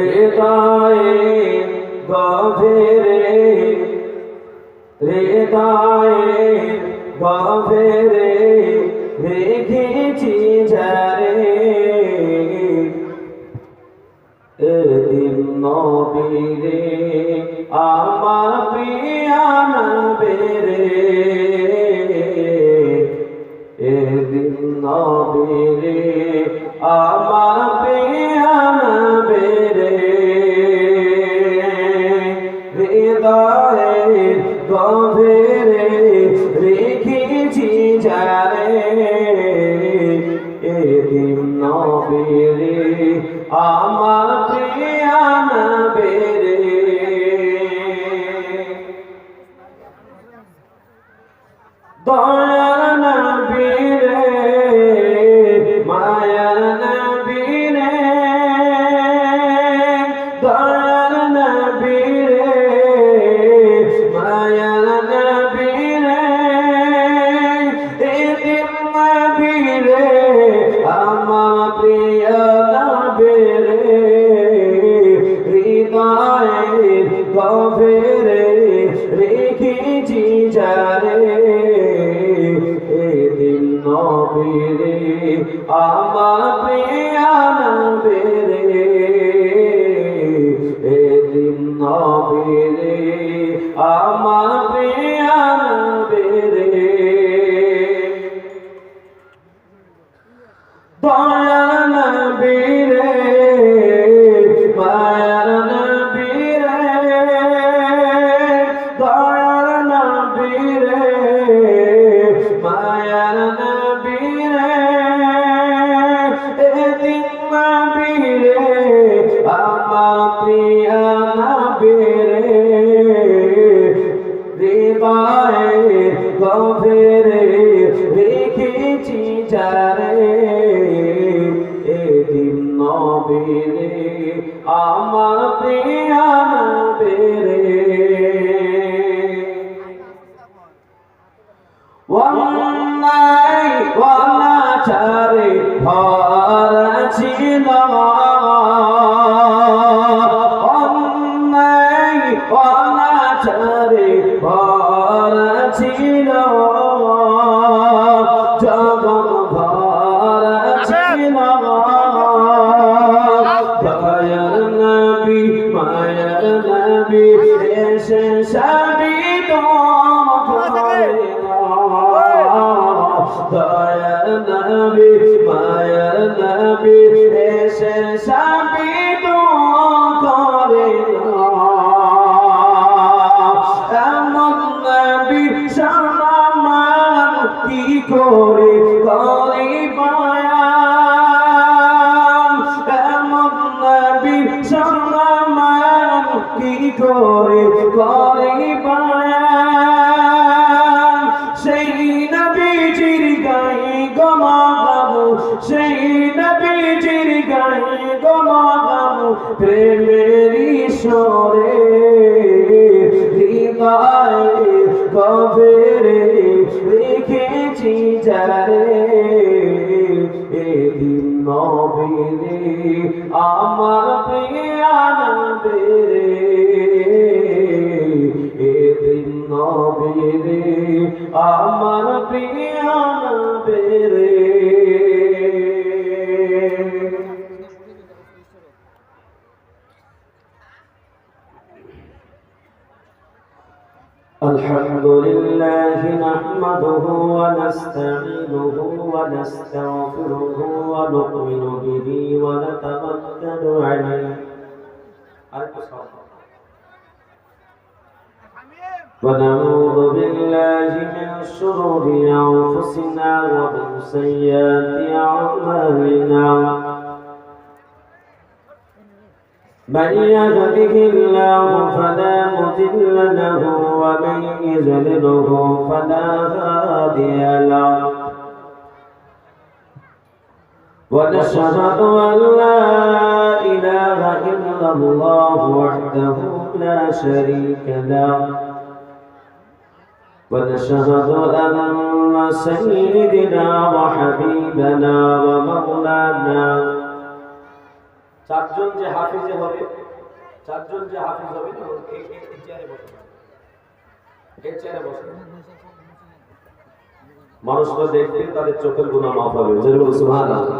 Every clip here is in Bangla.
হৃদয়ে গভীরে হৃদয়ে গভীরে রেখেছি যারে এদিন নবীরে আমার প্রিয়ান বেরে এদিন নবীরে আমার দয়ার নবীরে মায়ার নবীরে দয়ার নবীরে মায়ার নবীরে এদিন নবীরে আমার প্রিয় হৃদয়ে গভীরে রেখেছি যারে আমার প্রিয়া রে এদিন নবীরে আমার প্রিয়া রে দয়াল গভীরে নবী দেশের সাবি নবীজির গায়ে গমা গাবো সেই নবীজির গায়ে গমা গাবো প্রেমেরই সরে হৃদয়ে গভীরে রেখেছি যারে, এদিন নবীরে, আমার প্রিয়ান বেরে আমার প্রিয়ান বেরে الحمد لله نحمده ونستعينه ونستغفره ونؤمن به ونتوكل عليه ونعوذ بالله من شرور أنفسنا ومن سيئات أعمالنا. من يهده الله فلا مضل له ومن يضلله فلا هادي له. ونشهد أن لا إله إلا الله وحده لا شريك له. ونشهد أن سيدنا وحبيبنا ومولانا চারজন যে হাফিজে হবে চারজন যে হাফিজ হবে না এই এই- এই চেয়ারে বসে এই চেয়ারে বসে মানুষরা দেখবে তাদের চোখের গুণা মাফ হবে যেরকম সুবহানাল্লাহ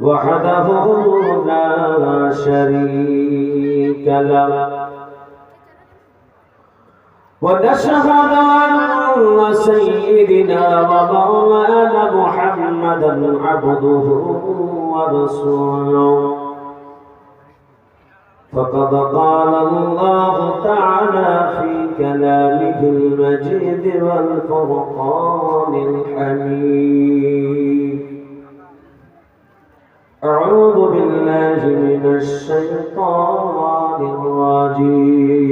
وحده لا شريك له. ونشهد أن سيدنا ومولانا محمدا عبده ورسوله. فقد قال الله تعالى في كلامه المجيد والفرقان الحميد. أعوذ بالله من الشيطان الرجيم.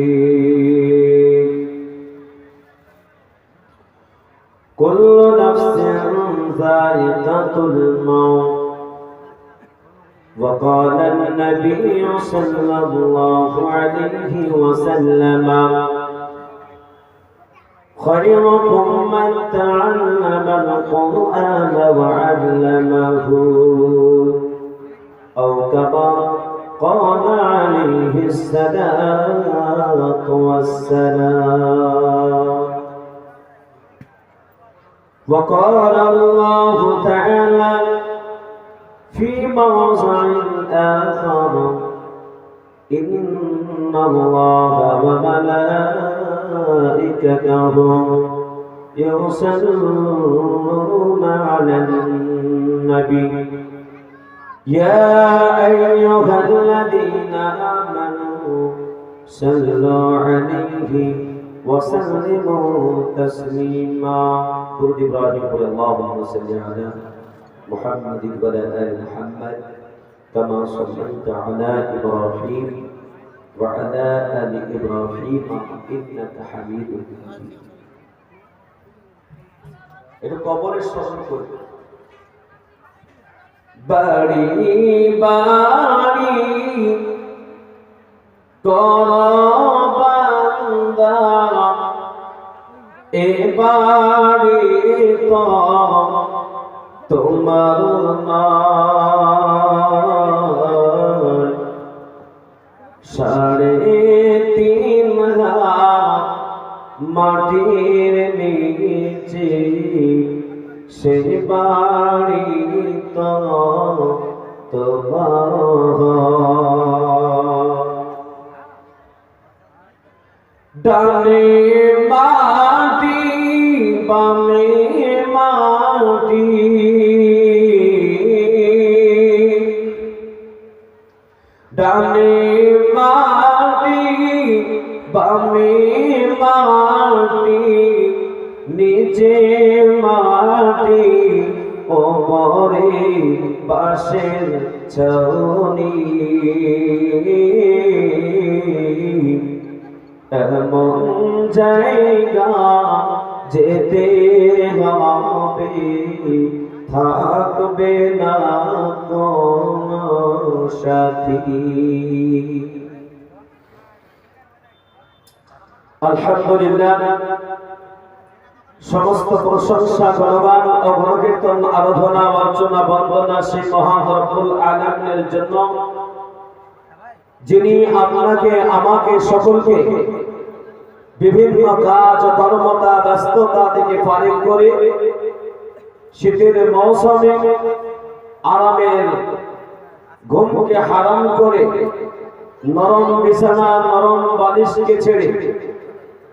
كل نفس ذائقة الموت. وقال النبي صلى الله عليه وسلم خيركم من تعلم القرآن وعلمه. أو كما قال عليه الصلاة والسلام. وقال الله تعالى في موضع آخر إن الله وملائكته يصلون على النبي. يا أيها الذين آمنوا صلوا عليه وسلموا تسليما درود إبراهيم قل اللهم صل على محمد وعلى آل محمد كما صليت على إبراهيم وعلى آل إبراهيم إنك حميد مجيد এটা কবরের স্মরণ করবে বাড়ি বাড়ি করবান্দা এ বাড়ি তো তোমার। সাড়ে তিন হাত ডানে মাটি, বামে মাটি, নিচে মাটি, ওপরে বাঁশের ছৌনি এমন জায়গা যেতে হবে, থাকবে না কোন সাথী আলহামদুলিল্লাহ, সমস্ত প্রশংসা গণবান আরাধনা, অর্চনা, বন্দনা রব্বুল জন্য। যিনি আপনাকে, আমাকে, সকলকে বিভিন্ন কাজ, কর্মতা, ব্যস্ততা থেকে করে শীতের মৌসুমে আরামের ঘুমকে হারাম করে নরম বিছানা, নরম বালিশকে ছেড়ে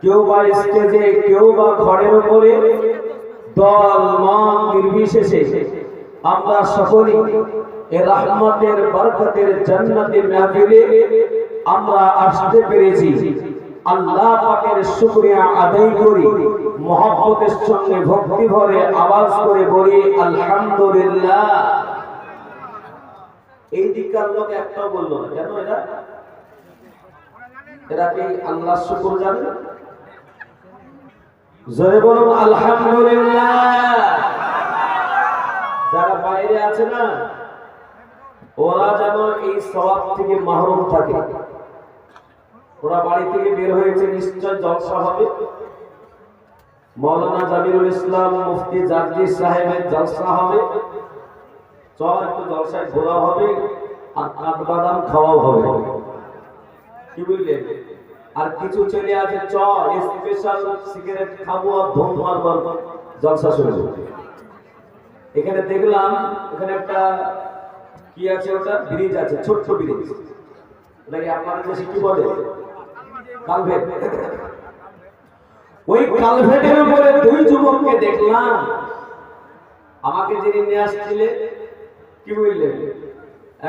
কেউ বা স্টেজে, কেউ বা ঘরের উপরে দল মন নির্বিশেষে আমরা সকলেই এ রহমতের বরকতের জান্নাতের মাহফিলে আমরা আসতে পেরেছি। আল্লাহ পাকের শুকরিয়া আদায় করি। মহব্বতের সঙ্গে ভক্তি ভরে আওয়াজ করে বলি, আলহামদুলিল্লাহ। এই দিককার লোক একটাও বলল না। কেন এরা? এরা কি আল্লাহ শুকুর জানে? জোরে বলুন, আলহামদুলিল্লাহ। যারা বাইরে আছে না, ওরা যেন এই থেকে মাহরুম থাকে। ওরা বাড়ি থেকে বের হয়েছে, নিশ্চয় জলসা হবে। মৌলানা জামিরুল ইসলাম মুফতি জাজি সাহেবের জলসা হবে। চল একটু জলসায় ঘোরা হবে আর কাঠবাদাম খাওয়াও হবে। কি বুঝলেন আর কিছু ছেলে আছে, চল স্পেশাল সিগারেট খাব আর ধুম মারবার জলসা শুরু এখানে দেখলাম, এখানে একটা কি আছে ওটা? ব্রিজ আছে, ছোট্ট ব্রিজ ওটাকে আপনাদের দেশে কি বলে? কালভেট। ওই কালভেটের উপরে দুই যুবককে দেখলাম। আমাকে যিনি নিয়ে আসছিলে কি বুঝলেন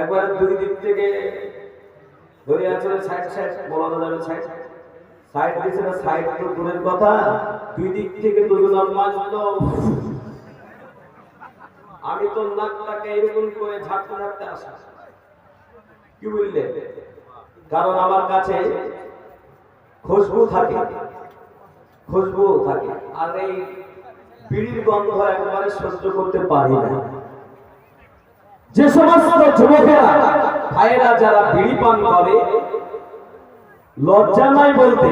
একবার দুই দিক থেকে ধরে আছে সাইড সাইড, বলানো যাবে সাইড। সাইড দিচ্ছে না, সাইড তো দূরের কথা। দুই দিক থেকে দুজন মাঝলো আমি তো নাকটাকে এরকম করে ঝাড়তে ঝাড়তে আসা। কি বুঝলে কারণ আমার কাছে খুশবু থাকে। খুশবু থাকে। আর এই বিড়ির গন্ধ একবারে সহ্য করতে পারি না। যে সমস্ত যুবকেরা, ভাইয়েরা যারা বিড়ি পান করে, লজ্জা নাই বলতে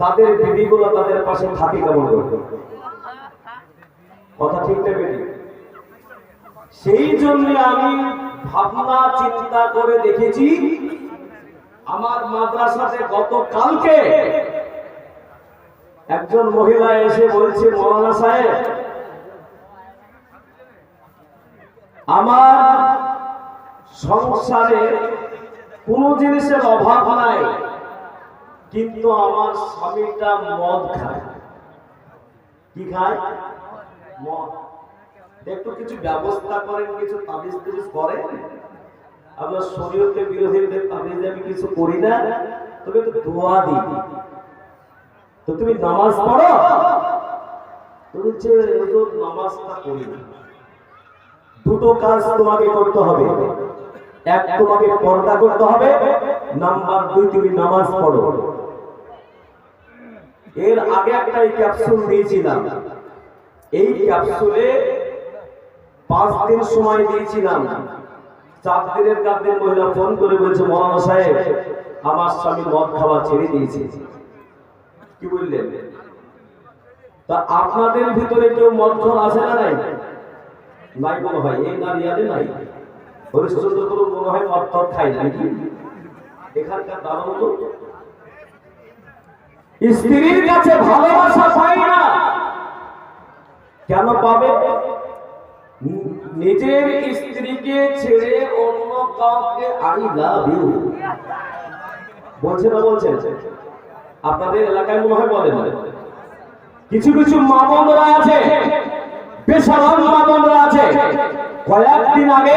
তাদের বিড়িগুলো তাদের পাশে থাকে কেমন করবে কথা ঠিক নেবে সেই জন্য আমি ভাবনা, চিন্তা করে দেখেছি, আমার মাদ্রাসাতে গতকালকে একজন মহিলা এসে বলছে, মৌলানা সাহেব আমার সংসারে কোন জিনিসের অভাব নাই, কিন্তু আমার স্বামীটা মদ খায়। কি খায়? মদ। একটু কিছু ব্যবস্থা করেন, কিছু তাবিজ টাবিজ করেন। আমরা শরীয়তে বিরোধীদের তাবিজ আমি কিছু করি না, তবে একটু দোয়া দিই। তো তুমি নামাজ পড়ো? তুমি যে নামাজটা করি না দুটো কাজ তোমাকে করতে হবে। এক, তোমাকে পর্দা করতে হবে। নাম্বার দুই, তুমি নামাজ পড়ো। এর আগে একটা এই ক্যাপসুল দিয়েছিলাম। এই ক্যাপসুলে পাঁচ দিন সময় দিয়েছিলাম। চার দিনের কাছে মহিলা ফোন করে বলছে, মৌলানা সাহেব, আমার স্বামী মদ খাওয়া ছেড়ে দিয়েছে। কি বললেন? তা আপনাদের ভিতরে কেউ মদ খাওয়া আছে না নাই? নাই, মনে হয়, এই নাই। মনে হয় খাই নাকি এখানকার স্ত্রীর কাছে ভালোবাসা না। কেন পাবে? নিজের স্ত্রীকে ছেড়ে অন্য কাউকে আই লাভ ইউ। বলছে না বলছেন? আপনাদের এলাকায় মনে হয় বলে কিছু কিছু মা বোনরা আছে। আছে। কয়েকদিন আগে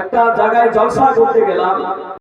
একটা জায়গায় জলসা করতে গেলাম।